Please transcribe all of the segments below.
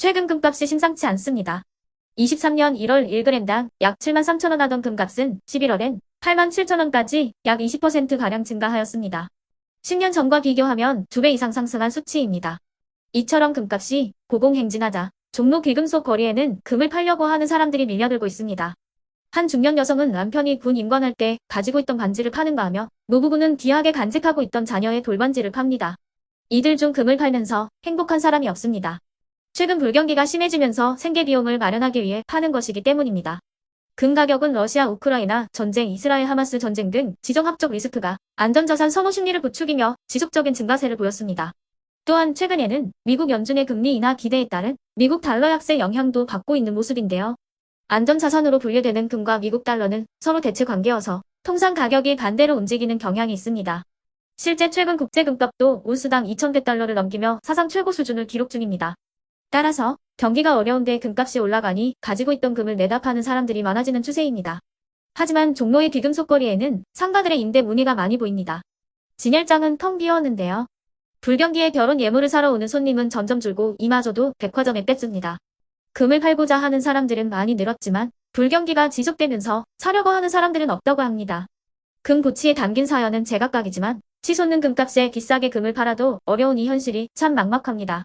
최근 금값이 심상치 않습니다. 23년 1월 1g당 약 7만 3천원 하던 금값은 11월엔 8만 7천원까지 약 20%가량 증가하였습니다. 10년 전과 비교하면 2배 이상 상승한 수치입니다. 이처럼 금값이 고공행진하자 종로 귀금속 거리에는 금을 팔려고 하는 사람들이 밀려들고 있습니다. 한 중년 여성은 남편이 군 임관할 때 가지고 있던 반지를 파는가 하며 노부부는 귀하게 간직하고 있던 자녀의 돌반지를 팝니다. 이들 중 금을 팔면서 행복한 사람이 없습니다. 최근 불경기가 심해지면서 생계 비용을 마련하기 위해 파는 것이기 때문입니다. 금 가격은 러시아, 우크라이나 전쟁, 이스라엘 하마스 전쟁 등 지정학적 리스크가 안전자산 선호 심리를 부추기며 지속적인 증가세를 보였습니다. 또한 최근에는 미국 연준의 금리 인하 기대에 따른 미국 달러 약세 영향도 받고 있는 모습인데요. 안전자산으로 분류되는 금과 미국 달러는 서로 대체 관계여서 통상 가격이 반대로 움직이는 경향이 있습니다. 실제 최근 국제금값도 온수당 2,100달러를 넘기며 사상 최고 수준을 기록 중입니다. 따라서 경기가 어려운데 금값이 올라가니 가지고 있던 금을 내다 파는 사람들이 많아지는 추세입니다. 하지만 종로의 귀금속 거리에는 상가들의 임대 문의가 많이 보입니다. 진열장은 텅 비었는데요. 불경기에 결혼 예물을 사러 오는 손님은 점점 줄고 이마저도 백화점에 뺐습니다. 금을 팔고자 하는 사람들은 많이 늘었지만 불경기가 지속되면서 사려고 하는 사람들은 없다고 합니다. 금 고치에 담긴 사연은 제각각이지만 치솟는 금값에 비싸게 금을 팔아도 어려운 이 현실이 참 막막합니다.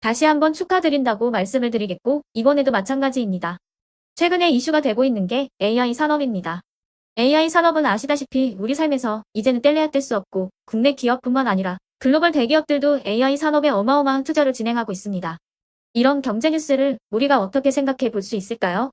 다시 한번 축하드린다고 말씀을 드리겠고 이번에도 마찬가지입니다. 최근에 이슈가 되고 있는 게 AI 산업입니다. AI 산업은 아시다시피 우리 삶에서 이제는 뗄래야 뗄 수 없고 국내 기업뿐만 아니라 글로벌 대기업들도 AI 산업에 어마어마한 투자를 진행하고 있습니다. 이런 경제 뉴스를 우리가 어떻게 생각해 볼 수 있을까요?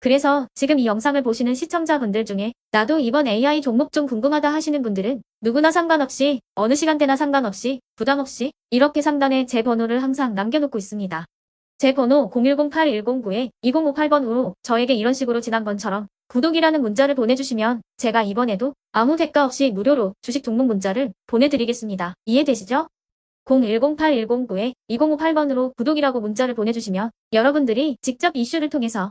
그래서 지금 이 영상을 보시는 시청자분들 중에 나도 이번 AI 종목 좀 궁금하다 하시는 분들은 누구나 상관없이 어느 시간대나 상관없이 부담없이 이렇게 상단에 제 번호를 항상 남겨놓고 있습니다. 제 번호 010-8109-2058번으로 저에게 이런 식으로 지난번처럼 구독이라는 문자를 보내주시면 제가 이번에도 아무 대가 없이 무료로 주식 종목 문자를 보내드리겠습니다. 이해되시죠? 010-8109-2058번으로 구독이라고 문자를 보내주시면 여러분들이 직접 이슈를 통해서